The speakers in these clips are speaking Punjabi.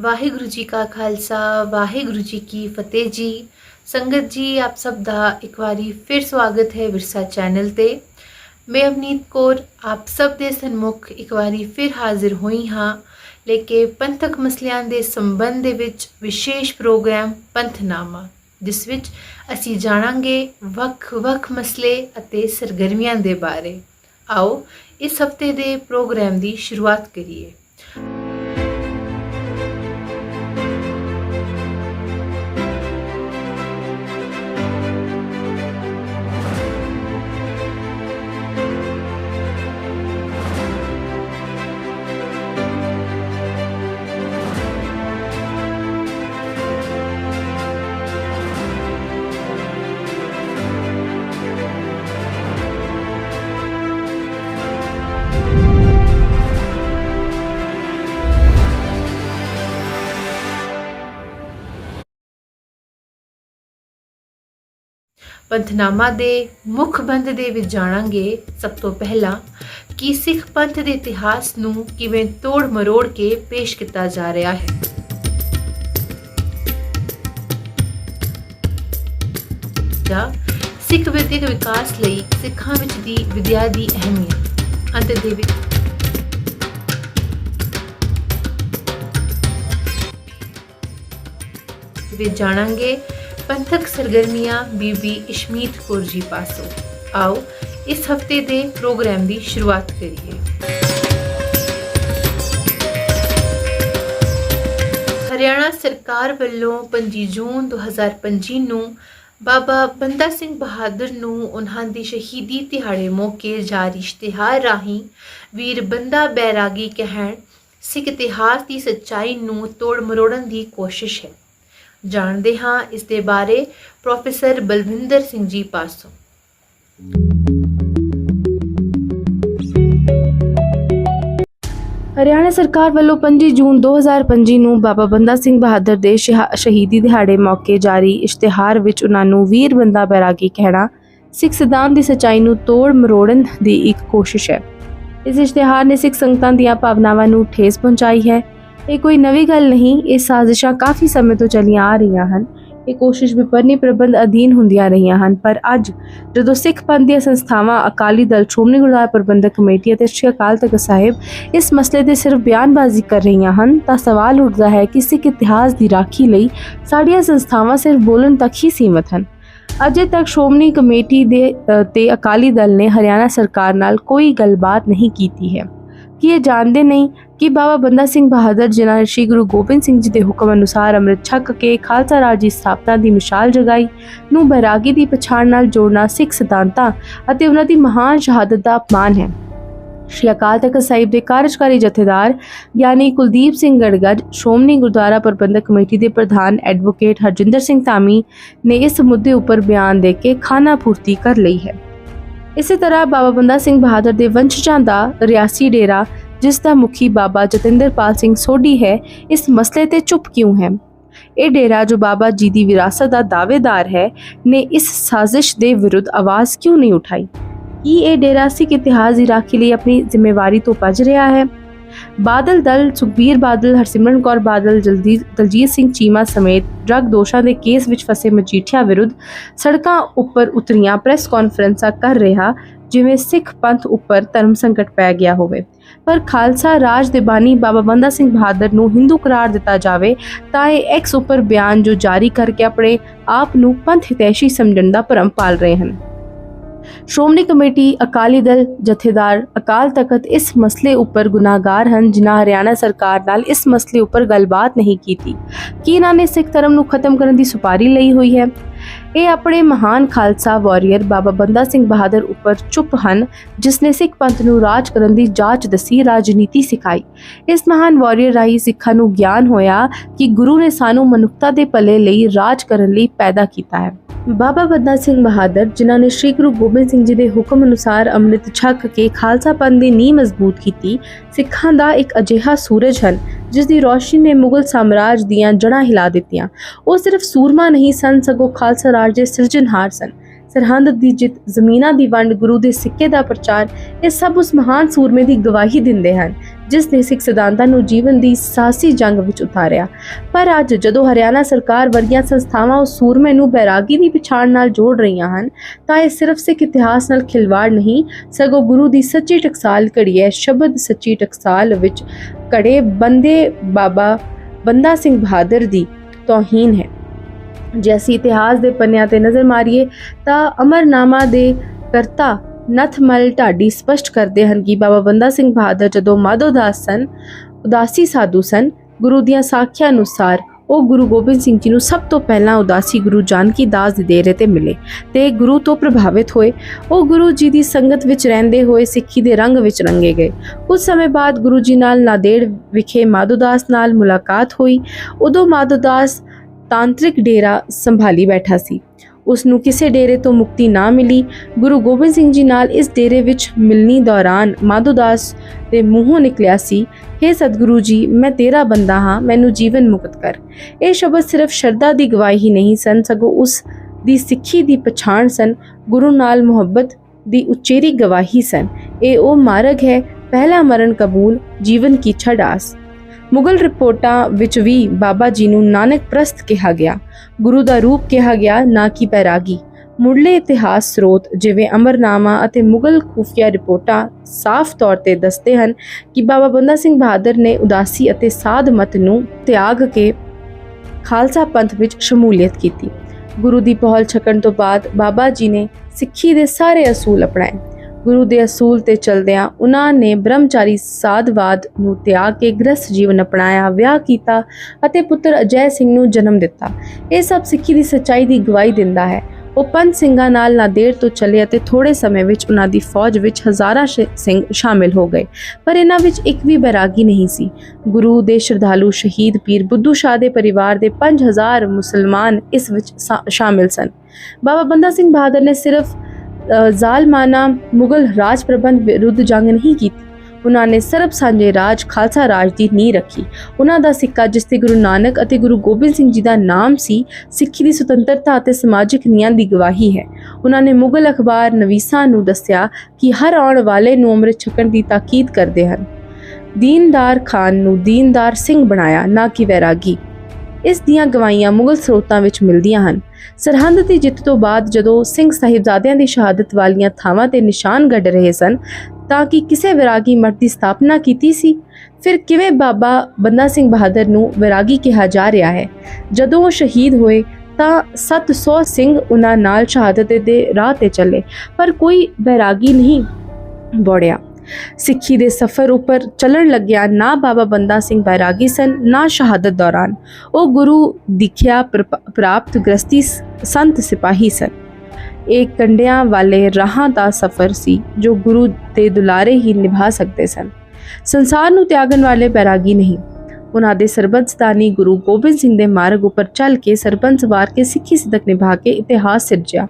ਵਾਹਿਗੁਰੂ ਜੀ ਕਾ ਖਾਲਸਾ, ਵਾਹਿਗੁਰੂ ਜੀ ਕੀ ਫਤਿਹ ਜੀ। ਸੰਗਤ ਜੀ, ਆਪ ਸਭ ਦਾ ਇੱਕ ਵਾਰੀ ਫਿਰ ਸਵਾਗਤ ਹੈ ਵਿਰਸਾ ਚੈਨਲ ਤੇ। ਮੈਂ ਅਵਨੀਤ ਕੌਰ, ਆਪ ਸਭ ਦੇ ਸਨਮੁਖ ਇੱਕ ਵਾਰੀ ਫਿਰ ਹਾਜ਼ਰ ਹੋਈ ਹਾਂ। ਲੈ ਕੇ ਪੰਥਕ ਮਸਲਿਆਂ ਦੇ ਸੰਬੰਧ ਦੇ ਵਿੱਚ ਵਿਸ਼ੇਸ਼ ਪ੍ਰੋਗਰਾਮ ਪੰਥਨਾਮਾ, ਜਿਸ ਵਿੱਚ ਅਸੀਂ ਜਾਣਾਂਗੇ ਵੱਖ-ਵੱਖ ਮਸਲੇ ਅਤੇ ਸਰਗਰਮੀਆਂ ਦੇ ਬਾਰੇ। ਆਓ, ਇਸ ਹਫ਼ਤੇ ਦੇ ਪ੍ਰੋਗਰਾਮ ਦੀ ਸ਼ੁਰੂਆਤ ਕਰੀਏ। ਪੰਥਨਾਮਾ ਦੇ ਮੁੱਖ ਬੰਦ ਦੇ ਵਿੱਚ ਜਾਣਾਂਗੇ ਸਭ ਤੋਂ ਪਹਿਲਾਂ ਕਿ ਸਿੱਖ ਪੰਥ ਦੇ ਇਤਿਹਾਸ ਨੂੰ ਕਿਵੇਂ ਤੋੜ ਮਰੋੜ ਕੇ ਪੇਸ਼ ਕੀਤਾ ਜਾ ਰਿਹਾ ਹੈ। ਜਾਂ ਸਿੱਖ ਵਿਦਿਅਕ ਵਿਕਾਸ ਲਈ ਸਿੱਖਾਂ ਵਿੱਚ ਦੀ ਵਿਦਿਆ ਦੀ ਅਹਿਮੀਅਤ। ਅੰਤ ਦੇ ਵਿੱਚ ਵਿੱਚ ਜਾਣਾਂਗੇ ਪੰਥਕ ਸਰਗਰਮੀਆਂ ਬੀਬੀ ਇਸ਼ਮੀਤ ਕੌਰ ਜੀ ਪਾਸੋਂ। ਆਓ, ਇਸ ਹਫ਼ਤੇ ਦੇ ਪ੍ਰੋਗਰਾਮ ਦੀ ਸ਼ੁਰੂਆਤ ਕਰੀਏ। ਹਰਿਆਣਾ ਸਰਕਾਰ ਵੱਲੋਂ 25 ਜੂਨ 2025 ਨੂੰ ਬਾਬਾ ਬੰਦਾ ਸਿੰਘ ਬਹਾਦਰ ਨੂੰ ਉਹਨਾਂ ਦੀ ਸ਼ਹੀਦੀ ਦਿਹਾੜੇ ਮੌਕੇ ਜਾਰੀ ਇਸ਼ਤਿਹਾਰ ਰਾਹੀਂ ਵੀਰ ਬੰਦਾ ਬੈਰਾਗੀ ਕਹਿਣ, ਸਿੱਖ ਇਤਿਹਾਸ ਦੀ ਸੱਚਾਈ ਨੂੰ ਤੋੜ ਮਰੋੜਨ ਦੀ ਕੋਸ਼ਿਸ਼ ਹੈ। ਜਾਣਦੇ ਹਾਂ ਇਸ ਦੇ ਬਾਰੇ ਪ੍ਰੋਫੈਸਰ ਬਲਵਿੰਦਰ ਸਿੰਘ ਜੀ ਪਾਸੋਂ। ਹਰਿਆਣਾ ਸਰਕਾਰ ਵੱਲੋਂ 25 ਜੂਨ 2025 ਨੂੰ ਬਾਬਾ ਬੰਦਾ ਸਿੰਘ ਬਹਾਦਰ ਦੇ ਸ਼ਹੀਦੀ ਦਿਹਾੜੇ ਮੌਕੇ ਜਾਰੀ ਇਸ਼ਤਿਹਾਰ ਵਿੱਚ ਉਹਨਾਂ ਨੂੰ ਵੀਰ ਬੰਦਾ ਬੈਰਾਗੀ ਕਹਿਣਾ, ਸਿੱਖ ਸਿਧਾਂਤ ਦੀ ਸਚਾਈ ਨੂੰ ਤੋੜ ਮਰੋੜਨ ਦੀ ਇੱਕ ਕੋਸ਼ਿਸ਼ ਹੈ। ਇਸ ਇਸ਼ਤਿਹਾਰ ਨੇ ਸਿੱਖ ਸੰਗਤਾਂ ਦੀਆਂ ਭਾਵਨਾਵਾਂ ਨੂੰ ਠੇਸ ਪਹੁੰਚਾਈ ਹੈ। ਇਹ ਕੋਈ ਨਵੀਂ ਗੱਲ ਨਹੀਂ ਇਹ ਸਾਜ਼ਿਸ਼ਾਂ ਕਾਫੀ ਸਮੇਂ ਤੋਂ ਚੱਲੀਆਂ ਆ ਰਹੀਆਂ ਹਨ। ਇਹ ਕੋਸ਼ਿਸ਼ ਵਿਪਰਨੀ ਪ੍ਰਬੰਧ ਅਧੀਨ ਹੁੰਦੀਆਂ ਰਹੀਆਂ ਹਨ ਪਰ ਅੱਜ ਜਦੋਂ ਸਿੱਖ ਪੰਥ ਦੀਆਂ ਸੰਸਥਾਵਾਂ ਅਕਾਲੀ ਦਲ ਸ਼੍ਰੋਮਣੀ ਗੁਰਦੁਆਰਾ ਪ੍ਰਬੰਧਕ ਕਮੇਟੀ ਅਤੇ ਸ਼੍ਰੀ ਅਕਾਲ ਤਖਤ ਸਾਹਿਬ ਇਸ ਮਸਲੇ ਤੇ ਸਿਰਫ ਬਿਆਨਬਾਜ਼ੀ ਕਰ ਰਹੀਆਂ ਹਨ ਤਾਂ ਸਵਾਲ ਉੱਠਦਾ ਹੈ ਕਿ ਸਿੱਖ ਇਤਿਹਾਸ ਦੀ ਰਾਖੀ ਲਈ ਸਾਡੀਆਂ ਸੰਸਥਾਵਾਂ ਸਿਰਫ ਬੋਲਣ ਤੱਕ ਹੀ ਸੀਮਤ ਹਨ। ਅਜੇ ਤੱਕ ਸ਼੍ਰੋਮਣੀ ਕਮੇਟੀ ਦੇ ਅ, ਤੇ ਅਕਾਲੀ ਦਲ ਨੇ ਹਰਿਆਣਾ ਸਰਕਾਰ ਨਾਲ ਕੋਈ ਗੱਲਬਾਤ ਨਹੀਂ ਕੀਤੀ ਹੈ। ਕੀ ਇਹ ਜਾਣਦੇ ਨਹੀਂ ਕਿ ਬਾਬਾ ਬੰਦਾ ਸਿੰਘ ਬਹਾਦਰ, ਜਿਨ੍ਹਾਂ ਸ੍ਰੀ ਗੁਰੂ ਗੋਬਿੰਦ ਸਿੰਘ ਜੀ ਦੇ ਹੁਕਮ ਅਨੁਸਾਰ ਅੰਮ੍ਰਿਤ ਛਕ ਕੇ ਖਾਲਸਾ ਰਾਜ ਦੀ ਸਥਾਪਨਾ ਦੀ ਮਿਸਾਲ ਜਗਾਈ, ਨੂੰ ਬੈਰਾਗੀ ਦੀ ਪਛਾਣ ਨਾਲ ਜੋੜਨਾ ਸਿੱਖ ਸਿਧਾਂਤਾਂ ਅਤੇ ਉਹਨਾਂ ਦੀ ਮਹਾਨ ਸ਼ਹਾਦਤ ਦਾ ਅਪਮਾਨ ਹੈ। ਸ਼੍ਰੀ ਅਕਾਲ ਤਖਤ ਸਾਹਿਬ ਦੇ ਕਾਰਜਕਾਰੀ ਜਥੇਦਾਰ ਗਿਆਨੀ ਕੁਲਦੀਪ ਸਿੰਘ ਗੜਗੜ ਸ਼੍ਰੋਮਣੀ ਗੁਰਦੁਆਰਾ ਪ੍ਰਬੰਧਕ ਕਮੇਟੀ ਦੇ ਪ੍ਰਧਾਨ ਐਡਵੋਕੇਟ ਹਰਜਿੰਦਰ ਸਿੰਘ ਧਾਮੀ ਨੇ ਇਸ ਮੁੱਦੇ ਉੱਪਰ ਬਿਆਨ ਦੇ ਕੇ ਖਾਨਾ ਪੂਰਤੀ ਕਰ ਲਈ ਹੈ। ਇਸੇ ਤਰ੍ਹਾਂ ਬਾਬਾ ਬੰਦਾ ਸਿੰਘ ਬਹਾਦਰ ਦੇ ਵੰਸ਼ਜਾਂ ਦਾ ਰਿਆਸੀ ਡੇਰਾ, ਜਿਸ ਦਾ ਮੁਖੀ ਬਾਬਾ ਜਤਿੰਦਰਪਾਲ ਸਿੰਘ ਸੋਢੀ ਹੈ, ਇਸ ਮਸਲੇ ਤੇ ਚੁੱਪ ਕਿਉਂ ਹੈ? ਇਹ ਡੇਰਾ ਜੋ ਬਾਬਾ ਜੀ ਦੀ ਵਿਰਾਸਤ ਦਾ ਦਾਅਵੇਦਾਰ ਹੈ, ਨੇ ਇਸ ਸਾਜ਼ਿਸ਼ ਦੇ ਵਿਰੁੱਧ ਆਵਾਜ਼ ਕਿਉਂ ਨਹੀਂ ਉਠਾਈ? ਕੀ ਇਹ ਡੇਰਾ ਸਿੱਖ ਇਤਿਹਾਸ ਦੀ ਰਾਖੀ ਲਈ ਆਪਣੀ ਜ਼ਿੰਮੇਵਾਰੀ ਤੋਂ ਭੱਜ ਰਿਹਾ ਹੈ? ਬਾਦਲ ਦਲ ਸੁਖਬੀਰ ਬਾਦਲ, ਹਰਸਿਮਰਨ ਕੌਰ ਬਾਦਲ, ਜਲਦੀ, ਦਲਜੀਤ ਸਿੰਘ ਚੀਮਾ ਸਮੇਤ ਡਰੱਗ ਦੋਸ਼ਾਂ ਦੇ ਕੇਸ ਵਿੱਚ ਫਸੇ ਮਜੀਠੀਆ ਵਿਰੁੱਧ ਸੜਕਾਂ ਉੱਪਰ ਉਤਰੀਆਂ ਪ੍ਰੈਸ ਕਾਨਫਰੰਸਾਂ ਕਰ ਰਿਹਾ, ਜਿਵੇਂ ਸਿੱਖ ਪੰਥ ਉੱਪਰ ਧਰਮ ਸੰਕਟ ਪੈ ਗਿਆ ਹੋਵੇ। ਪਰ ਖਾਲਸਾ ਰਾਜ ਦੇ ਬਾਨੀ ਬਾਬਾ ਬੰਦਾ ਸਿੰਘ ਬਹਾਦਰ ਨੂੰ ਹਿੰਦੂ ਕਰਾਰ ਦਿੱਤਾ ਜਾਵੇ, ਤਾਂ ਇਹ ਐਕਸ ਉੱਪਰ ਬਿਆਨ ਜੋ ਜਾਰੀ ਕਰਕੇ ਆਪਣੇ ਆਪ ਨੂੰ ਪੰਥ ਹਿਤੈਸ਼ੀ ਸਮਝਣ ਦਾ ਭਰਮ ਪਾਲ ਰਹੇ ਹਨ। ਸ਼੍ਰੋਮਣੀ ਕਮੇਟੀ ਅਕਾਲੀ ਦਲ ਜਥੇਦਾਰ ਅਕਾਲ ਤਖਤ ਇਸ ਮਸਲੇ ਉੱਪਰ ਗੁਨਾਹਗਾਰ ਹਨ, ਜਿਨ੍ਹਾਂ ਹਰਿਆਣਾ ਸਰਕਾਰ ਨਾਲ ਇਸ ਮਸਲੇ ਉੱਪਰ ਗੱਲਬਾਤ ਨਹੀਂ ਕੀਤੀ। ਕੀ ਇਹਨਾਂ ਨੇ ਸਿੱਖ ਧਰਮ ਨੂੰ ਖਤਮ ਕਰਨ ਦੀ ਸੁਪਾਰੀ ਲਈ ਹੋਈ ਹੈ? ਇਹ ਆਪਣੇ ਮਹਾਨ ਖਾਲਸਾ ਵਾਰੀਅਰ ਬਾਬਾ ਬੰਦਾ ਸਿੰਘ ਬਹਾਦਰ ਉੱਪਰ ਚੁੱਪ ਹਨ ਜਿਸ ਨੇ ਸਿੱਖ ਪੰਥ ਨੂੰ ਰਾਜ ਕਰਨ ਦੀ ਜਾਂਚ ਦਸੀ, ਰਾਜਨੀਤੀ ਸਿਖਾਈ। ਇਸ ਮਹਾਨ ਵਾਰੀਅਰ ਰਾਹੀਂ ਸਿੱਖਾਂ ਨੂੰ ਗਿਆਨ ਹੋਇਆ ਕਿ ਗੁਰੂ ਨੇ ਸਾਨੂੰ ਮਨੁੱਖਤਾ ਦੇ ਭਲੇ ਲਈ ਰਾਜ ਕਰਨ ਲਈ ਪੈਦਾ ਕੀਤਾ ਹੈ। ਬਾਬਾ ਬੰਦਾ ਸਿੰਘ ਬਹਾਦਰ, ਜਿਨ੍ਹਾਂ ਨੇ ਸ੍ਰੀ ਗੁਰੂ ਗੋਬਿੰਦ ਸਿੰਘ ਜੀ ਦੇ ਹੁਕਮ ਅਨੁਸਾਰ ਅੰਮ੍ਰਿਤ ਛਕ ਕੇ ਖਾਲਸਾ ਪੰਥ ਦੀ ਨੀਂਹ ਮਜ਼ਬੂਤ ਕੀਤੀ, ਸਿੱਖਾਂ ਦਾ ਇੱਕ ਅਜਿਹਾ ਸੂਰਜ ਹਨ, ਜਿਸ ਦੀ ਰੋਸ਼ਨੀ ਨੇ ਮੁਗਲ ਸਾਮਰਾਜ ਦੀਆਂ ਜੜ੍ਹਾਂ ਹਿਲਾ ਦਿੱਤੀਆਂ। ਉਹ ਸਿਰਫ ਸੂਰਮਾ ਨਹੀਂ ਸਨ, ਸਗੋਂ ਖਾਲਸਾ ਰਾਜ ਦੇ ਸਿਰਜਣਹਾਰ ਸਨ। ਸਰਹੰਦ ਦੀ ਜਿੱਤ, ਜ਼ਮੀਨਾਂ ਦੀ ਵੰਡ, ਗੁਰੂ ਦੇ ਸਿੱਕੇ ਦਾ ਪ੍ਰਚਾਰ, ਇਹ ਸਭ ਉਸ ਮਹਾਨ ਸੂਰਮੇ ਦੀ ਗਵਾਹੀ ਦਿੰਦੇ ਹਨ, ਜਿਸ ਨੇ ਸਿੱਖ ਸਿਧਾਂਤਾਂ ਨੂੰ ਜੀਵਨ ਦੀ ਸਾਹਸੀ ਜੰਗ ਵਿੱਚ ਉਤਾਰਿਆ। ਪਰ ਅੱਜ ਜਦੋਂ ਹਰਿਆਣਾ ਸਰਕਾਰ ਵਰਗੀਆਂ ਸੰਸਥਾਵਾਂ ਉਸ ਸੂਰਮੇ ਨੂੰ ਬੈਰਾਗੀ ਦੀ ਪਛਾਣ ਨਾਲ ਜੋੜ ਰਹੀਆਂ ਹਨ, ਤਾਂ ਇਹ ਸਿਰਫ ਸਿੱਖ ਇਤਿਹਾਸ ਨਾਲ ਖਿਲਵਾੜ ਨਹੀਂ, ਸਗੋਂ ਗੁਰੂ ਦੀ ਸੱਚੀ ਟਕਸਾਲ ਘੜੀ ਹੈ। ਸ਼ਬਦ ਸੱਚੀ ਟਕਸਾਲ ਵਿੱਚ ਘੜੇ ਬੰਦੇ ਬਾਬਾ ਬੰਦਾ ਸਿੰਘ ਬਹਾਦਰ ਦੀ ਤੋਹੀਨ ਹੈ। ਜੇ ਅਸੀਂ ਇਤਿਹਾਸ ਦੇ ਪੰਨਿਆਂ ਤੇ ਨਜ਼ਰ ਮਾਰੀਏ, ਤਾਂ ਅਮਰਨਾਮਾ ਦੇ ਕਰਤਾ ਨਥਮਲ ਢਾਡੀ ਸਪਸ਼ਟ ਕਰਦੇ ਹਨ ਕਿ ਬਾਬਾ ਬੰਦਾ ਸਿੰਘ ਬਹਾਦਰ ਜਦੋਂ ਮਾਧੋਦਾਸ ਸਨ, ਉਦਾਸੀ ਸਾਧੂ ਸਨ, ਗੁਰੂ ਦੀਆਂ ਸਾਖੀਆਂ ਅਨੁਸਾਰ ਉਹ ਗੁਰੂ ਗੋਬਿੰਦ ਸਿੰਘ ਜੀ ਨੂੰ ਸਭ ਤੋਂ ਪਹਿਲਾਂ ਉਦਾਸੀ ਗੁਰੂ ਜਾਨਕੀ ਦਾਸ ਦੇ ਡੇਰੇ ਤੇ ਮਿਲੇ ਤੇ ਗੁਰੂ ਤੋਂ ਪ੍ਰਭਾਵਿਤ ਹੋਏ। ਉਹ ਗੁਰੂ ਜੀ ਦੀ ਸੰਗਤ ਵਿੱਚ ਰਹਿੰਦੇ ਹੋਏ ਸਿੱਖੀ ਦੇ ਰੰਗ ਵਿੱਚ ਰੰਗੇ ਗਏ। ਕੁਝ ਸਮੇਂ ਬਾਅਦ ਗੁਰੂ ਜੀ ਨਾਲ ਨਾਦੇੜ ਵਿਖੇ ਮਾਧੋਦਾਸ ਨਾਲ ਮੁਲਾਕਾਤ ਹੋਈ। ਉਦੋਂ ਮਾਧੋਦਾਸ ਤਾਂਤਰਿਕ ਡੇਰਾ ਸੰਭਾਲੀ ਬੈਠਾ ਸੀ। ਉਸ ਨੂੰ ਕਿਸੇ ਡੇਰੇ ਤੋਂ ਮੁਕਤੀ ਨਾ ਮਿਲੀ। ਗੁਰੂ ਗੋਬਿੰਦ ਸਿੰਘ ਜੀ ਨਾਲ ਇਸ ਡੇਰੇ ਵਿੱਚ ਮਿਲਣੀ ਦੌਰਾਨ ਮਾਧੋਦਾਸ ਦੇ ਮੂੰਹੋਂ ਨਿਕਲਿਆ ਸੀ हे ਸਤਿਗੁਰੂ ਜੀ, ਮੈਂ ਤੇਰਾ ਬੰਦਾ ਹਾਂ, ਮੈਨੂੰ ਜੀਵਨ ਮੁਕਤ ਕਰ। ਇਹ ਸ਼ਬਦ ਸਿਰਫ ਸ਼ਰਧਾ ਦੀ ਗਵਾਹੀ ਨਹੀਂ ਸਨ, ਸਗੋਂ ਉਸ ਦੀ ਸਿੱਖੀ ਦੀ ਪਛਾਣ ਸਨ। ਗੁਰੂ ਨਾਲ ਮੁਹੱਬਤ ਦੀ ਉਚੇਰੀ ਗਵਾਹੀ ਸਨ। ਇਹ ਉਹ ਮਾਰਗ ਹੈ, ਪਹਿਲਾ ਮਰਨ ਕਬੂਲ, ਜੀਵਨ ਕੀ ਛਡਾਸ ਮੁਗਲ ਰਿਪੋਰਟਾਂ ਵਿੱਚ ਵੀ ਬਾਬਾ ਜੀ ਨੂੰ ਨਾਨਕ ਪ੍ਰਸਤ ਕਿਹਾ ਗਿਆ। ਗੁਰੂ ਦਾ ਰੂਪ ਕਿਹਾ ਗਿਆ, ਨਾ ਕਿ ਪੈਰਾਗੀ। ਮੁੱਢਲੇ ਇਤਿਹਾਸ ਸਰੋਤ ਜਿਵੇਂ ਅਮਰਨਾਮਾ ਅਤੇ ਮੁਗਲ ਖੂਫੀਆ ਰਿਪੋਰਟਾਂ ਸਾਫ਼ ਤੌਰ ਤੇ ਦੱਸਦੇ ਹਨ ਕਿ ਬਾਬਾ ਬੰਦਾ ਸਿੰਘ ਬਹਾਦਰ ਨੇ ਉਦਾਸੀ ਅਤੇ ਸਾਧ ਮਤ ਨੂੰ ਤਿਆਗ ਕੇ ਖਾਲਸਾ ਪੰਥ ਵਿੱਚ ਸ਼ਮੂਲੀਅਤ ਕੀਤੀ। ਗੁਰੂ ਦੀ ਪਹਲ ਛਕਣ ਤੋਂ ਬਾਅਦ ਬਾਬਾ ਜੀ ਨੇ ਸਿੱਖੀ ਦੇ ਸਾਰੇ ਅਸੂਲ ਅਪਣਾਏ। ਗੁਰੂ ਦੇ ਅਸੂਲ ਤੇ ਚਲਦਿਆਂ ਉਹਨਾਂ ਨੇ ਬ੍ਰਹਮਚਾਰੀ ਸਾਧਵਾਦ ਨੂੰ ਤਿਆਗ ਕੇ ਗ੍ਰਸਥ ਜੀਵਨ ਅਪਣਾਇਆ, ਵਿਆਹ ਕੀਤਾ ਅਤੇ ਪੁੱਤਰ ਅਜੈ ਸਿੰਘ ਨੂੰ ਜਨਮ ਦਿੱਤਾ। ਇਹ ਸਭ ਸਿੱਖੀ ਦੀ ਸੱਚਾਈ ਦੀ ਗਵਾਹੀ ਦਿੰਦਾ ਹੈ। ਉਹ ਪੰਜ ਸਿੰਘਾਂ ਨਾਲ ਨਾਦੇੜ ਤੋਂ ਚੱਲੇ ਅਤੇ ਥੋੜੇ ਸਮੇਂ ਵਿੱਚ ਉਹਨਾਂ ਦੀ ਫੌਜ ਵਿੱਚ ਹਜ਼ਾਰਾਂ ਸ਼- ਸਿੰਘ ਸ਼ਾਮਿਲ ਹੋ ਗਏ। ਪਰ ਇਹਨਾਂ ਵਿੱਚ ਇੱਕ ਵੀ ਬੈਰਾਗੀ ਨਹੀਂ ਸੀ। ਗੁਰੂ ਦੇ ਸ਼ਰਧਾਲੂ ਸ਼ਹੀਦ ਪੀਰ ਬੁੱਧੂ ਸ਼ਾਹ ਦੇ ਪਰਿਵਾਰ ਦੇ 5000 ਮੁਸਲਮਾਨ ਇਸ ਵਿੱਚ ਸ਼ਾਮਿਲ ਸਨ। ਬਾਬਾ ਬੰਦਾ ਸਿੰਘ ਬਹਾਦਰ ਨੇ ਸਿਰਫ ਜ਼ਾਲਮਾਨਾ ਮੁਗਲ ਰਾਜ ਪ੍ਰਬੰਧ ਵਿਰੁੱਧ ਜੰਗ ਨਹੀਂ ਕੀਤੀ। ਉਹਨਾਂ ਨੇ ਸਰਬ ਸਾਂਝੇ ਰਾਜ, ਖਾਲਸਾ ਰਾਜ ਦੀ ਨੀਂਹ ਰੱਖੀ। ਉਹਨਾਂ ਦਾ ਸਿੱਕਾ, ਜਿਸ ਤੇ ਗੁਰੂ ਨਾਨਕ ਅਤੇ ਗੁਰੂ ਗੋਬਿੰਦ ਸਿੰਘ ਜੀ ਦਾ ਨਾਮ ਸੀ, ਸਿੱਖੀ ਦੀ ਸੁਤੰਤਰਤਾ ਅਤੇ ਸਮਾਜਿਕ ਨਿਆਂ ਦੀ ਗਵਾਹੀ ਹੈ। ਉਹਨਾਂ ਨੇ ਮੁਗਲ ਅਖਬਾਰ ਨਵੀਸਾਂ ਨੂੰ ਦੱਸਿਆ ਕਿ ਹਰ ਆਉਣ ਵਾਲੇ ਨੂੰ ਅੰਮ੍ਰਿਤ ਛਕਣ ਦੀ ਤਾਕੀਦ ਕਰਦੇ ਹਨ। ਦੀਨਦਾਰ ਖਾਨ ਨੂੰ ਦੀਨਦਾਰ ਸਿੰਘ ਬਣਾਇਆ, ਨਾ ਕਿ ਵੈਰਾਗੀ। ਇਸ ਦੀਆਂ ਗਵਾਹੀਆਂ ਮੁਗਲ ਸਰੋਤਾਂ ਵਿੱਚ ਮਿਲਦੀਆਂ ਹਨ। ਸਰਹੰਦ ਦੀ ਜਿੱਤ ਤੋਂ ਬਾਅਦ ਜਦੋਂ ਸਿੰਘ ਸਾਹਿਬਜ਼ਾਦਿਆਂ ਦੀ ਸ਼ਹਾਦਤ ਵਾਲੀਆਂ ਥਾਵਾਂ ਤੇ ਨਿਸ਼ਾਨ ਗੱਡ ਰਹੇ ਸਨ, ਤਾਂ ਕਿ ਕਿਸੇ ਵਿਰਾਗੀ ਮਠ ਦੀ ਸਥਾਪਨਾ ਕੀਤੀ ਸੀ? ਫਿਰ ਕਿਵੇਂ ਬਾਬਾ ਬੰਦਾ ਸਿੰਘ ਬਹਾਦਰ ਨੂੰ ਵਿਰਾਗੀ ਕਿਹਾ ਜਾ ਰਿਹਾ ਹੈ? ਜਦੋਂ ਉਹ ਸ਼ਹੀਦ ਹੋਏ, ਤਾਂ 700 ਸਿੰਘ ਉਹਨਾਂ ਨਾਲ ਸ਼ਹਾਦਤ ਦੇ ਰਾਹ ਤੇ ਚੱਲੇ, ਪਰ ਕੋਈ ਵੈਰਾਗੀ ਨਹੀਂ ਬੋੜਿਆ। ਸਿੱਖੀ ਦੇ ਸਫ਼ਰ ਉੱਪਰ ਚੱਲਣ ਲੱਗਿਆ ਨਾ ਬਾਬਾ ਬੰਦਾ ਸਿੰਘ ਬੈਰਾਗੀ ਸਨ, ਨਾ ਸ਼ਹਾਦਤ ਦੌਰਾਨ। ਉਹ ਗੁਰੂ ਦਿਖਿਆ ਪ੍ਰਾਪਤ ਗ੍ਰਸਤੀ ਸੰਤ ਸਿਪਾਹੀ ਸਨ। ਇਹ ਕੰਡਿਆਂ ਵਾਲੇ ਰਾਹਾਂ ਦਾ ਸਫ਼ਰ ਸੀ, ਜੋ ਗੁਰੂ ਦੇ ਦੁਲਾਰੇ ਹੀ ਨਿਭਾ ਸਕਦੇ ਸਨ। ਸੰਸਾਰ ਨੂੰ ਤਿਆਗਣ ਵਾਲੇ ਬੈਰਾਗੀ ਨਹੀਂ। ਉਹਨਾਂ ਦੇ ਸਰਬੰਸਦਾਨੀ ਗੁਰੂ ਗੋਬਿੰਦ ਸਿੰਘ ਦੇ ਮਾਰਗ ਉੱਪਰ ਚੱਲ ਕੇ ਸਰਬੰਸ ਵਾਰ ਕੇ ਸਿੱਖੀ ਸਿਦਕ ਨਿਭਾ ਕੇ ਇਤਿਹਾਸ ਸਿਰਜਿਆ।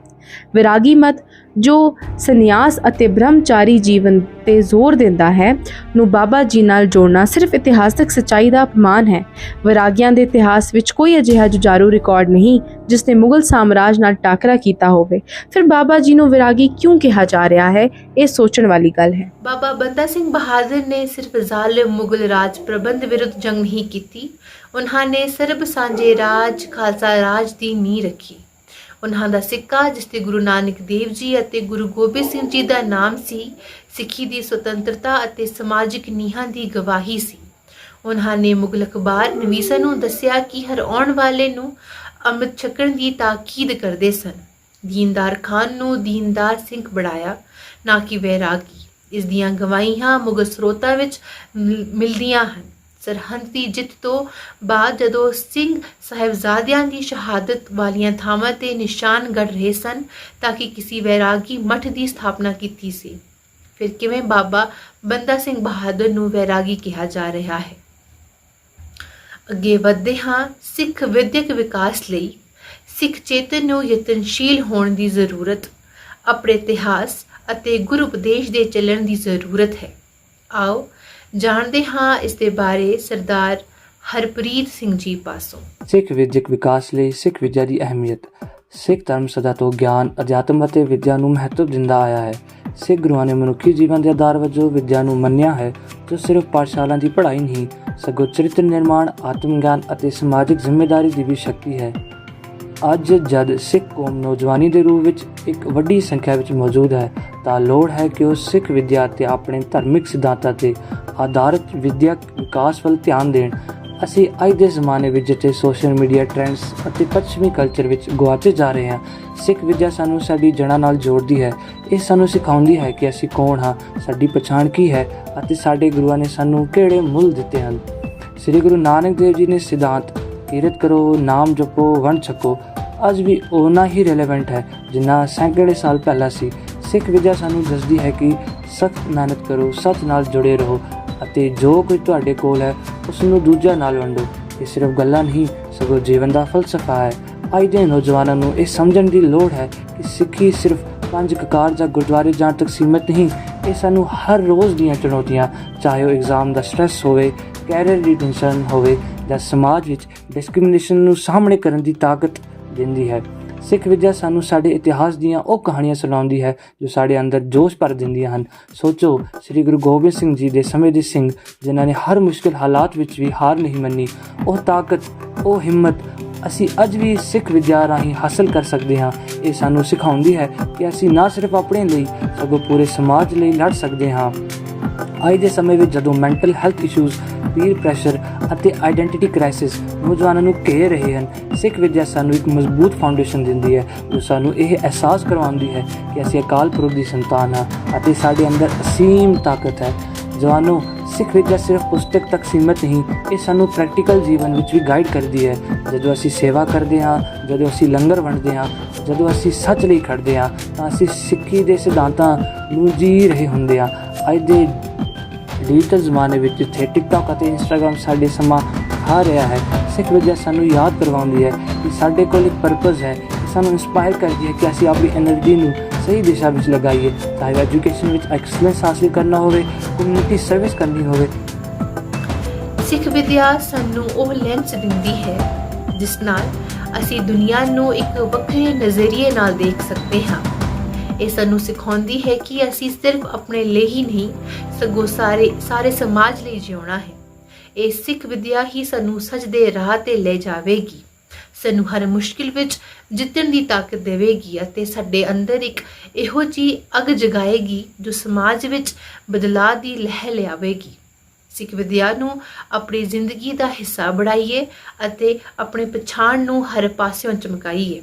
ਵਿਰਾਗੀ ਮਤ ਜੋ ਸੰਨਿਆਸ ਅਤੇ ਬ੍ਰਹਮਚਾਰੀ ਜੀਵਨ ਤੇ ਜ਼ੋਰ ਦਿੰਦਾ ਹੈ, ਨੂੰ ਬਾਬਾ ਜੀ ਨਾਲ ਜੋੜਨਾ ਸਿਰਫ ਇਤਿਹਾਸਕ ਸਚਾਈ ਦਾ ਅਪਮਾਨ ਹੈ। ਵਿਰਾਗੀਆਂ ਦੇ ਇਤਿਹਾਸ ਵਿੱਚ ਕੋਈ ਅਜਿਹਾ ਜੁਝਾਰੂ ਰਿਕਾਰਡ ਨਹੀਂ, ਜਿਸ ਨੇ ਮੁਗਲ ਸਾਮਰਾਜ ਨਾਲ ਟਾਕਰਾ ਕੀਤਾ ਹੋਵੇ। ਫਿਰ ਬਾਬਾ ਜੀ ਨੂੰ ਵਿਰਾਗੀ ਕਿਉਂ ਕਿਹਾ ਜਾ ਰਿਹਾ ਹੈ? ਇਹ ਸੋਚਣ ਵਾਲੀ ਗੱਲ ਹੈ। ਬਾਬਾ ਬੰਦਾ ਸਿੰਘ ਬਹਾਦਰ ਨੇ ਸਿਰਫ ਜ਼ਾਲਿਮ ਮੁਗਲ ਰਾਜ ਪ੍ਰਬੰਧ ਵਿਰੁੱਧ ਜੰਗ ਨਹੀਂ ਕੀਤੀ। ਉਹਨਾਂ ਨੇ ਸਰਬ ਸਾਂਝੇ ਰਾਜ, ਖਾਲਸਾ ਰਾਜ ਦੀ ਨੀਂਹ ਰੱਖੀ। ਉਹਨਾਂ ਦਾ ਸਿੱਕਾ, ਜਿਸ ਤੇ ਗੁਰੂ ਨਾਨਕ ਦੇਵ ਜੀ ਅਤੇ ਗੁਰੂ ਗੋਬਿੰਦ ਸਿੰਘ ਜੀ ਦਾ ਨਾਮ ਸੀ, ਸਿੱਖੀ ਦੀ ਸੁਤੰਤਰਤਾ ਅਤੇ ਸਮਾਜਿਕ ਨੀਹਾਂ ਦੀ ਗਵਾਹੀ ਸੀ। ਉਹਨਾਂ ਨੇ ਮੁਗਲ ਅਖਬਾਰ ਨਵੀਸਾ ਨੂੰ ਦੱਸਿਆ ਕਿ ਹਰ ਆਉਣ ਵਾਲੇ ਨੂੰ ਅੰਮ੍ਰਿਤ ਛਕਣ ਦੀ ਤਾਕੀਦ ਕਰਦੇ ਸਨ। ਦੀਨਦਾਰ ਖਾਨ ਨੂੰ ਦੀਨਦਾਰ ਸਿੰਘ ਬਣਾਇਆ, ਨਾ ਕਿ ਵੈਰਾਗੀ। ਇਸ ਦੀਆਂ ਗਵਾਹੀਆਂ ਮੁਗਲ ਸਰੋਤਾਂ ਵਿੱਚ ਮਿਲਦੀਆਂ ਹਨ। ਸਰਹੰਦ ਦੀ ਜਿੱਤ ਤੋਂ ਬਾਅਦ ਜਦੋਂ ਸਿੰਘ ਸਾਹਿਬਜ਼ਾਦਿਆਂ ਦੀ ਸ਼ਹਾਦਤ ਵਾਲੀਆਂ ਥਾਵਾਂ ਤੇ ਨਿਸ਼ਾਨ ਗੜ ਰਹੇ ਸਨ ਤਾਂ ਕਿ ਕਿਸੇ ਵੈਰਾਗੀ ਮਠ ਦੀ ਸਥਾਪਨਾ ਕੀਤੀ ਸੀ। ਫਿਰ ਕਿਵੇਂ ਬਾਬਾ ਬੰਦਾ ਸਿੰਘ ਬਹਾਦਰ ਨੂੰ ਵੈਰਾਗੀ ਕਿਹਾ ਜਾ ਰਿਹਾ ਹੈ? ਅੱਗੇ ਵਧਦੇ ਹਾਂ, ਸਿੱਖ ਵਿਦਿਅਕ ਵਿਕਾਸ ਲਈ। ਸਿੱਖ ਚੇਤਨ ਨੂੰ ਯਤਨਸ਼ੀਲ ਹੋਣ ਦੀ ਜ਼ਰੂਰਤ, ਆਪਣੇ ਇਤਿਹਾਸ ਅਤੇ ਗੁਰੂ ਉਪਦੇਸ਼ ਦੇ ਚੱਲਣ ਦੀ ਜ਼ਰੂਰਤ ਹੈ। ਆਓ ਜਾਣਦੇ ਹਾਂ ਇਸ ਦੇ ਬਾਰੇ ਸਰਦਾਰ ਹਰਪ੍ਰੀਤ ਸਿੰਘ ਜੀ ਪਾਸੋਂ। ਸਿੱਖ ਵਿਦਿਅਕ ਵਿਕਾਸ ਲਈ ਸਿੱਖ ਵਿਦਿਆ ਦੀ ਅਹਿਮੀਅਤ। ਸਿੱਖ ਧਰਮ ਸਦਾ ਤੋਂ ਗਿਆਨ, ਅਧਿਆਤਮ ਅਤੇ ਵਿਦਿਆ ਨੂੰ ਮਹੱਤਵ ਦਿੰਦਾ ਆਇਆ ਹੈ। ਸਿੱਖ ਗੁਰੂਆਂ ਨੇ ਮਨੁੱਖੀ ਜੀਵਨ ਦੇ ਆਧਾਰ ਵਜੋਂ ਵਿਦਿਆ ਨੂੰ ਮੰਨਿਆ ਹੈ, ਜੋ ਸਿਰਫ ਪਾਠਸ਼ਾਲਾ ਦੀ ਪੜ੍ਹਾਈ ਨਹੀਂ, ਸਗੋਂ ਚਰਿੱਤਰ ਨਿਰਮਾਣ ਆਤਮ ਗਿਆਨ ਅਤੇ ਸਮਾਜਿਕ ਜ਼ਿੰਮੇਵਾਰੀ ਦੀ ਵੀ ਸ਼ਕਤੀ ਹੈ। ਅੱਜ ਜਦ ਸਿੱਖ ਕੌਮ ਨੌਜਵਾਨੀ ਦੇ ਰੂਪ ਵਿੱਚ ਇੱਕ ਵੱਡੀ ਸੰਖਿਆ ਵਿੱਚ ਮੌਜੂਦ ਹੈ, ਤਾਂ ਲੋੜ ਹੈ ਕਿ ਉਹ ਸਿੱਖ ਵਿਦਿਆ ਤੇ ਆਪਣੇ ਧਾਰਮਿਕ ਸਿਧਾਂਤਾਂ ਤੇ ਆਧਾਰਿਤ ਵਿਦਿਅਕ ਵਿਕਾਸ ਵੱਲ ਧਿਆਨ ਦੇਣ। ਅਸੀਂ ਅੱਜ ਦੇ ਜ਼ਮਾਨੇ ਵਿੱਚ ਜਿੱਥੇ ਸੋਸ਼ਲ ਮੀਡੀਆ ਟ੍ਰੈਂਡਸ ਅਤੇ ਪੱਛਮੀ ਕਲਚਰ ਵਿੱਚ ਗੁਆਚੇ ਜਾ ਰਹੇ ਹਾਂ, ਸਿੱਖ ਵਿਦਿਆ ਸਾਨੂੰ ਸਾਡੀ ਜੜ੍ਹਾਂ ਨਾਲ ਜੋੜਦੀ ਹੈ। ਇਹ ਸਾਨੂੰ ਸਿਖਾਉਂਦੀ ਹੈ ਕਿ ਅਸੀਂ ਕੌਣ ਹਾਂ, ਸਾਡੀ ਪਛਾਣ ਕੀ ਹੈ ਅਤੇ ਸਾਡੇ ਗੁਰੂਆਂ ਨੇ ਸਾਨੂੰ ਕਿਹੜੇ ਮੁੱਲ ਦਿੱਤੇ ਹਨ। ਸ੍ਰੀ ਗੁਰੂ ਨਾਨਕ ਦੇਵ ਜੀ ਨੇ ਸਿਧਾਂਤ ਕਿਰਤ ਕਰੋ ਨਾਮ ਜਪੋ ਵੰਡ ਛਕੋ ਅੱਜ ਵੀ ਉਨਾ ਹੀ ਰੈਲੇਵੈਂਟ ਹੈ ਜਿੰਨਾ ਸੈਂਕੜੇ ਸਾਲ ਪਹਿਲਾਂ ਸੀ ਸਿੱਖ ਵਿਦਿਆ ਸਾਨੂੰ ਦੱਸਦੀ ਹੈ ਕਿ ਸਖਤ ਮਿਹਨਤ ਕਰੋ ਸੱਚ ਨਾਲ ਜੁੜੇ ਰਹੋ ਅਤੇ ਜੋ ਕੁਝ ਤੁਹਾਡੇ ਕੋਲ ਹੈ ਉਸ ਨੂੰ ਦੂਜਿਆਂ ਨਾਲ ਵੰਡੋ ਇਹ ਸਿਰਫ ਗੱਲਾਂ ਨਹੀਂ ਸਗੋਂ ਜੀਵਨ ਦਾ ਫਲਸਫਾ ਹੈ ਅੱਜ ਦੇ ਨੌਜਵਾਨਾਂ ਨੂੰ ਇਹ ਸਮਝਣ ਦੀ ਲੋੜ ਹੈ ਕਿ ਸਿੱਖੀ ਸਿਰਫ ਪੰਜ ਕਕਾਰ ਜਾਂ ਗੁਰਦੁਆਰੇ ਜਾਣ ਤੱਕ ਸੀਮਿਤ ਨਹੀਂ ਇਹ ਸਾਨੂੰ ਹਰ ਰੋਜ਼ ਦੀਆਂ ਚੁਣੌਤੀਆਂ ਚਾਹੇ ਉਹ ਐਗਜ਼ਾਮ ਦਾ ਸਟ੍ਰੈਸ ਹੋਵੇ ਕੈਰੀਅਰ ਦੀ ਟੈਨਸ਼ਨ ਹੋਵੇ ਜਾਂ ਸਮਾਜ ਵਿੱਚ ਡਿਸਕ੍ਰਿਮੀਨੇਸ਼ਨ ਨੂੰ ਸਾਹਮਣੇ ਕਰਨ ਦੀ ਤਾਕਤ ਦਿੰਦੀ ਹੈ। ਸਿੱਖ ਵਿਦਿਆ ਸਾਨੂੰ ਸਾਡੇ ਇਤਿਹਾਸ ਦੀਆਂ ਉਹ ਕਹਾਣੀਆਂ ਸੁਣਾਉਂਦੀ ਹੈ ਜੋ ਸਾਡੇ ਅੰਦਰ ਜੋਸ਼ ਭਰ ਦਿੰਦੀਆਂ ਹਨ। ਸੋਚੋ, ਸ੍ਰੀ ਗੁਰੂ ਗੋਬਿੰਦ ਸਿੰਘ ਜੀ ਦੇ ਸਮੇਂ ਦੇ ਸਿੰਘ ਜਿਨ੍ਹਾਂ ਨੇ ਹਰ ਮੁਸ਼ਕਿਲ ਹਾਲਾਤ ਵਿੱਚ ਵੀ ਹਾਰ ਨਹੀਂ ਮੰਨੀ, ਉਹ ਤਾਕਤ, ਉਹ ਹਿੰਮਤ ਅਸੀਂ ਅੱਜ ਵੀ ਸਿੱਖ ਵਿਦਿਆ ਰਾਹੀਂ ਹਾਸਲ ਕਰ ਸਕਦੇ ਹਾਂ। ਇਹ ਸਾਨੂੰ ਸਿਖਾਉਂਦੀ ਹੈ ਕਿ ਅਸੀਂ ਨਾ ਸਿਰਫ ਆਪਣੇ ਲਈ ਸਗੋਂ ਪੂਰੇ ਸਮਾਜ ਲਈ ਲੜ ਸਕਦੇ ਹਾਂ। ਅੱਜ ਦੇ ਸਮੇਂ ਵਿੱਚ ਜਦੋਂ mental health issues peer pressure ਅਤੇ ਆਇਡੈਂਟੀਟੀ ਕ੍ਰਾਈਸਿਸ ਨੌਜਵਾਨਾਂ ਨੂੰ ਘੇਰ ਰਹੇ ਹਨ, ਸਿੱਖ ਵਿਦਿਆ ਸਾਨੂੰ ਇੱਕ ਮਜ਼ਬੂਤ ਫਾਊਂਡੇਸ਼ਨ ਦਿੰਦੀ ਹੈ, ਜੋ ਸਾਨੂੰ ਇਹ ਅਹਿਸਾਸ ਕਰਵਾਉਂਦੀ ਹੈ ਕਿ ਅਸੀਂ ਅਕਾਲ ਪੁਰਖ ਦੀ ਸੰਤਾਨ ਹਾਂ ਅਤੇ ਸਾਡੇ ਅੰਦਰ ਅਸੀਮ ਤਾਕਤ ਹੈ। ਜਵਾਨੋ, ਸਿੱਖ ਵਿਦਿਆ ਸਿਰਫ ਪੁਸਤਕ ਤੱਕ ਸੀਮਤ ਨਹੀਂ, ਇਹ ਸਾਨੂੰ ਪ੍ਰੈਕਟੀਕਲ ਜੀਵਨ ਵਿੱਚ ਵੀ ਗਾਈਡ ਕਰਦੀ ਹੈ। ਜਦੋਂ ਅਸੀਂ ਸੇਵਾ ਕਰਦੇ ਹਾਂ, ਜਦੋਂ ਅਸੀਂ ਲੰਗਰ ਵੰਡਦੇ ਹਾਂ, ਜਦੋਂ ਅਸੀਂ ਸੱਚ ਲਈ ਖੜਦੇ ਹਾਂ, ਤਾਂ ਅਸੀਂ ਸਿੱਖੀ ਦੇ ਸਿਧਾਂਤਾਂ ਨੂੰ ਜੀ ਰਹੇ ਹੁੰਦੇ ਹਾਂ। ਅੱਜ ਦੇ ਡਿਜੀਟਲ ਜ਼ਮਾਨੇ ਵਿੱਚ ਜਿੱਥੇ ਟਿਕਟੌਕ ਅਤੇ ਇੰਸਟਾਗ੍ਰam ਸਾਡੇ ਸਮਾਂ ਖਾ ਰਿਹਾ ਹੈ। ਸਿੱਖ ਵਜ੍ਹਾ ਸਾਨੂੰ ਯਾਦ ਕਰਵਾਉਂਦੀ ਹੈ ਕਿ ਸਾਡੇ ਕੋਲ ਇੱਕ ਪਰਪਸ ਹੈ। ਸਾਨੂੰ ਇਨਸਪਾਇਰ ਕਰਦੀ ਹੈ ਕਿ ਅਸੀਂ ਆਪਣੀ એનર્ਜੀ ਨੂੰ ਸਹੀ ਦਿਸ਼ਾ ਵਿੱਚ ਲਗਾਈਏ ਚਾਹੇ ਐਜੂਕੇਸ਼ਨ ਵਿੱਚ ਐਕਸਲੈਂਸ ਹਾਸਲ ਕਰਨਾ ਹੋਵੇ ਕਮਿਊਨਿਟੀ ਸਰਵਿਸ ਕਰਨੀ ਹੋਵੇ। ਸਿੱਖ ਵਿਦਿਆ ਸਾਨੂੰ ਉਹ ਲੈਂਸ ਦਿੰਦੀ ਹੈ, ਜਿਸ ਨਾਲ ਅਸੀਂ ਦੁਨੀਆ ਨੂੰ ਇੱਕ ਵੱਖਰੇ ਨਜ਼ਰੀਏ ਨਾਲ ਦੇਖ ਸਕਦੇ ਹਾਂ। ਇਹ ਸਾਨੂੰ ਸਿਖਾਉਂਦੀ ਹੈ ਕਿ ਅਸੀਂ ਸਿਰਫ ਆਪਣੇ ਲਈ ਹੀ ਨਹੀਂ, ਸਗੋਂ ਸਾਰੇ ਸਾਰੇ ਸਮਾਜ ਲਈ ਜਿਉਣਾ ਹੈ। ਇਹ ਸਿੱਖ ਵਿਦਿਆ ਹੀ ਸਾਨੂੰ ਸੱਚ ਦੇ ਰਾਹ ਤੇ ਲੈ ਜਾਵੇਗੀ। ਸਾਨੂੰ ਹਰ ਮੁਸ਼ਕਿਲ ਵਿੱਚ ਜਿੱਤਣ ਦੀ ਤਾਕਤ ਦੇਵੇਗੀ ਅਤੇ ਸਾਡੇ ਅੰਦਰ ਇੱਕ ਇਹੋ ਜਿਹੀ ਅਗ ਜਗਾਏਗੀ ਜੋ ਸਮਾਜ ਵਿੱਚ ਬਦਲਾਅ ਦੀ ਲਹਿਰ ਲਿਆਵੇਗੀ। ਸਿੱਖ ਵਿਦਿਆ ਨੂੰ ਆਪਣੀ ਜ਼ਿੰਦਗੀ ਦਾ ਹਿੱਸਾ ਬਣਾਈਏ ਅਤੇ ਆਪਣੇ ਪਛਾਣ ਨੂੰ ਹਰ ਪਾਸਿਓਂ ਚਮਕਾਈਏ।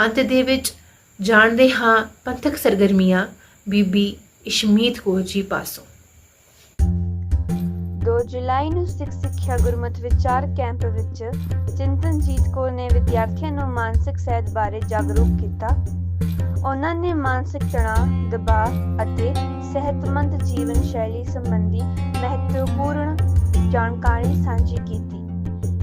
ਅੰਤ ਦੇ ਵਿੱਚ ਜਾਣਦੇ ਹਾਂ ਪੰਥਕ ਸਰਗਰਮੀਆਂ ਬੀਬੀ ਇਸ਼ਮੀਤ ਕੌਰ ਜੀ ਪਾਸੋਂ 2 ਜੁਲਾਈ ਨੂੰ ਸਿੱਖ ਸਿੱਖਿਆ ਗੁਰਮਤਿ ਵਿਚਾਰ ਕੈਂਪ ਵਿੱਚ ਚਿੰਤਨਜੀਤ ਕੌਰ ਨੇ ਵਿਦਿਆਰਥੀਆਂ ਨੂੰ ਮਾਨਸਿਕ ਸਿਹਤ ਬਾਰੇ ਜਾਗਰੂਕ ਕੀਤਾ ਉਹਨਾਂ ਨੇ ਮਾਨਸਿਕ ਤਣਾਅ, ਦਬਾਅ ਅਤੇ ਸਿਹਤਮੰਦ ਜੀਵਨ ਸ਼ੈਲੀ ਸੰਬੰਧੀ ਮਹੱਤਵਪੂਰਨ ਜਾਣਕਾਰੀ ਸਾਂਝੀ ਕੀਤੀ।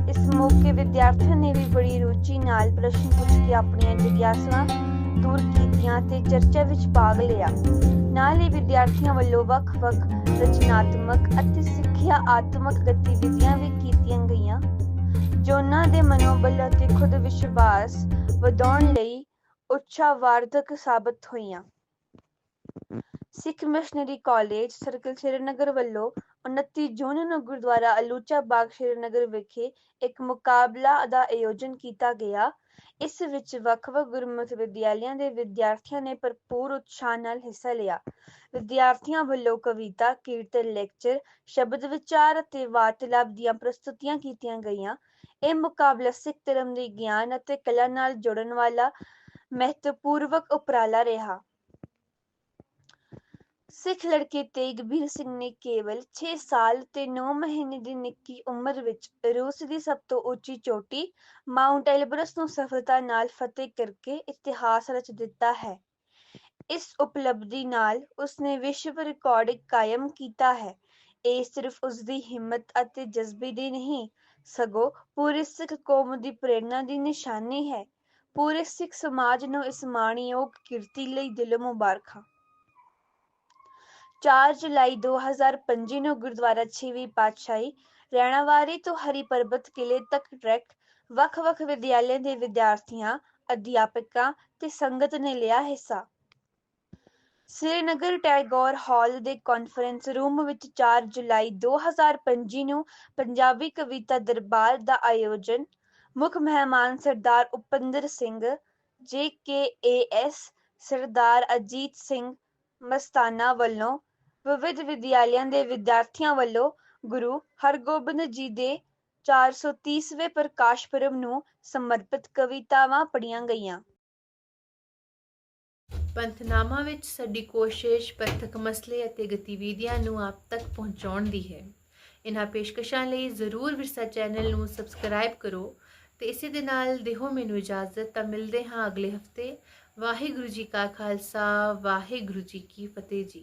ਇਸ ਮੌਕੇ ਵਿਦਿਆਰਥੀਆਂ ਨੇ ਵੀ ਬੜੀ ਰੁਚੀ ਨਾਲ ਪ੍ਰਸ਼ਨ ਪੁੱਛ ਕੇ ਆਪਣੀਆਂ ਜਿਗਿਆਸਾਵਾਂ ਦੂਰ ਕੀਤੀਆਂ ਤੇ ਚਰਚਾ ਵਿੱਚ ਭਾਗ ਲਿਆ। ਨਾਲ ਹੀ ਵਿਦਿਆਰਥੀਆਂ ਵੱਲੋਂ ਵੱਖ-ਵੱਖ ਰਚਨਾਤਮਕ ਅਤੇ ਸਿੱਖਿਆ ਆਤਮਕ ਗਤੀਵਿਧੀਆਂ ਵੀ ਕੀਤੀਆਂ ਗਈਆਂ, ਜੋ ਉਹਨਾਂ ਦੇ ਮਨੋਬਲ ਅਤੇ ਖੁਦ ਵਿਸ਼ਵਾਸ ਵਧਾਉਣ ਲਈ ਉਤਸ਼ਾਹਵਰਧਕ ਸਾਬਤ ਹੋਈਆਂ। Sikh missionary college circle Srinagar ਵੱਲੋਂ 29 ਜੂਨ ਨੂੰ ਗੁਰਦੁਆਰਾ ਅਲੂਚਾ ਬਾਗ ਸ੍ਰੀਨਗਰ ਵਿਖੇ ਇੱਕ ਮੁਕਾਬਲਾ ਦਾ ਆਯੋਜਨ ਕੀਤਾ ਗਿਆ। ਇਸ ਵਿੱਚ ਵੱਖ-ਵੱਖ ਗੁਰਮਤਿ ਵਿਦਿਆਲਿਆਂ ਦੇ ਵਿਦਿਆਰਥੀਆਂ ਨੇ ਭਰਪੂਰ ਉਤਸ਼ਾਹ ਨਾਲ ਹਿੱਸਾ ਲਿਆ। ਵਿਦਿਆਰਥੀਆਂ ਵੱਲੋਂ ਕਵਿਤਾ, ਕੀਰਤਨ, ਲੈਕਚਰ, ਸ਼ਬਦ ਵਿਚਾਰ ਅਤੇ ਵਾਰਤਾਲਾਪ ਦੀਆਂ ਪ੍ਰਸਤੁਤੀਆਂ ਕੀਤੀਆਂ ਗਈਆਂ। ਇਹ ਮੁਕਾਬਲਾ ਸਿੱਖ ਧਰਮ ਦੇ ਗਿਆਨ ਅਤੇ ਕਲਾ ਨਾਲ ਜੋੜਨ ਵਾਲਾ ਮਹੱਤਵਪੂਰਵਕ ਉਪਰਾਲਾ ਰਿਹਾ। ਸਿੱਖ ਲੜਕੇ ਤੇਗਬੀਰ ਸਿੰਘ ਨੇ ਕੇਵਲ 6 ਸਾਲ ਤੇ 9 ਮਹੀਨੇ ਦੀ ਨਿੱਕੀ ਉਮਰ ਵਿੱਚ ਰੂਸ ਦੀ ਸਭ ਤੋਂ ਉੱਚੀ ਚੋਟੀ ਮਾਊਂਟ ਐਲਬਰਸ ਨੂੰ ਸਫਲਤਾ ਨਾਲ ਫਤਿਹ ਕਰਕੇ ਇਤਿਹਾਸ ਰਚ ਦਿੱਤਾ ਹੈ। ਇਸ ਉਪਲਬਧੀ ਨਾਲ ਉਸਨੇ ਵਿਸ਼ਵ ਰਿਕਾਰਡ ਕਾਇਮ ਕੀਤਾ ਹੈ। ਇਹ ਸਿਰਫ ਉਸਦੀ ਹਿੰਮਤ ਅਤੇ ਜਜ਼ਬੇ ਦੀ ਨਹੀਂ, ਸਗੋਂ ਪੂਰੀ ਸਿੱਖ ਕੌਮ ਦੀ ਪ੍ਰੇਰਨਾ ਦੀ ਨਿਸ਼ਾਨੀ ਹੈ। ਪੂਰੇ ਸਿੱਖ ਸਮਾਜ ਨੂੰ ਇਸ ਮਾਣਯੋਗ ਕਿਰਤੀ ਲਈ ਦਿਲੋਂ ਮੁਬਾਰਕਾਂ। 4 ਜੁਲਾਈ 2025 ਨੂੰ ਗੁਰਦੁਆਰਾ ਛੇਵੀਂ ਪਾਤਸ਼ਾਹੀ ਰੈਣਾਵਾਰੀ ਤੋਂ ਹਰੀ ਪਰਬਤ ਕਿਲ੍ਹੇ ਤੱਕ ਟਰੈਕ ਵੱਖ-ਵੱਖ ਵਿਦਿਆਲਿਆਂ ਦੇ ਵਿਦਿਆਰਥੀਆਂ, ਅਧਿਆਪਕਾਂ ਤੇ ਸੰਗਤ ਨੇ ਲਿਆ ਹਿੱਸਾ। ਸ੍ਰੀਨਗਰ ਟੈਗੋਰ ਹਾਲ ਦੇ ਕਾਨਫਰੰਸ ਰੂਮ ਵਿੱਚ 4 ਜੁਲਾਈ 2025 ਨੂੰ ਪੰਜਾਬੀ ਕਵਿਤਾ ਦਰਬਾਰ ਦਾ ਆਯੋਜਨ ਮੁੱਖ ਮਹਿਮਾਨ ਸਰਦਾਰ ਉਪਿੰਦਰ ਸਿੰਘ ਜੇਕੇਏਐਸ ਸਰਦਾਰ ਅਜੀਤ ਸਿੰਘ ਮਸਤਾਨਾ ਵੱਲੋਂ ਵਿਵਿਧ ਵਿਦਿਆਲਿਆਂ ਦੇ ਵਿਦਿਆਰਥੀਆਂ ਵੱਲੋਂ ਗੁਰੂ ਹਰਗੋਬਿੰਦ ਜੀ ਦੇ 430ਵੇਂ ਪ੍ਰਕਾਸ਼ ਪੁਰਬ ਨੂੰ ਸਮਰਪਿਤ ਕਵਿਤਾਵਾਂ ਪੜ੍ਹੀਆਂ ਗਈਆਂ। ਪੰਥਨਾਮਾ ਵਿੱਚ ਸਾਡੀ ਕੋਸ਼ਿਸ਼, ਪੰਥਕ ਮਸਲੇ ਅਤੇ ਗਤੀਵਿਧੀਆਂ ਨੂੰ ਆਪ ਤੱਕ ਪਹੁੰਚਾਉਣ ਦੀ ਹੈ। ਇਹਨਾਂ ਪੇਸ਼ਕਸ਼ਾਂ ਲਈ ਜ਼ਰੂਰ ਵਿਰਸਾ ਚੈਨਲ ਨੂੰ ਸਬਸਕ੍ਰਾਈਬ ਕਰੋ ਤੇ ਇਸੇ ਦੇ ਨਾਲ ਦਿਓ ਮੈਨੂੰ ਇਜਾਜ਼ਤ, ਤਾਂ ਮਿਲਦੇ ਹਾਂ ਅਗਲੇ ਹਫ਼ਤੇ। ਵਾਹਿਗੁਰੂ ਜੀ ਕਾ ਖਾਲਸਾ, ਵਾਹਿਗੁਰੂ ਜੀ ਕੀ ਫਤਿਹ ਜੀ।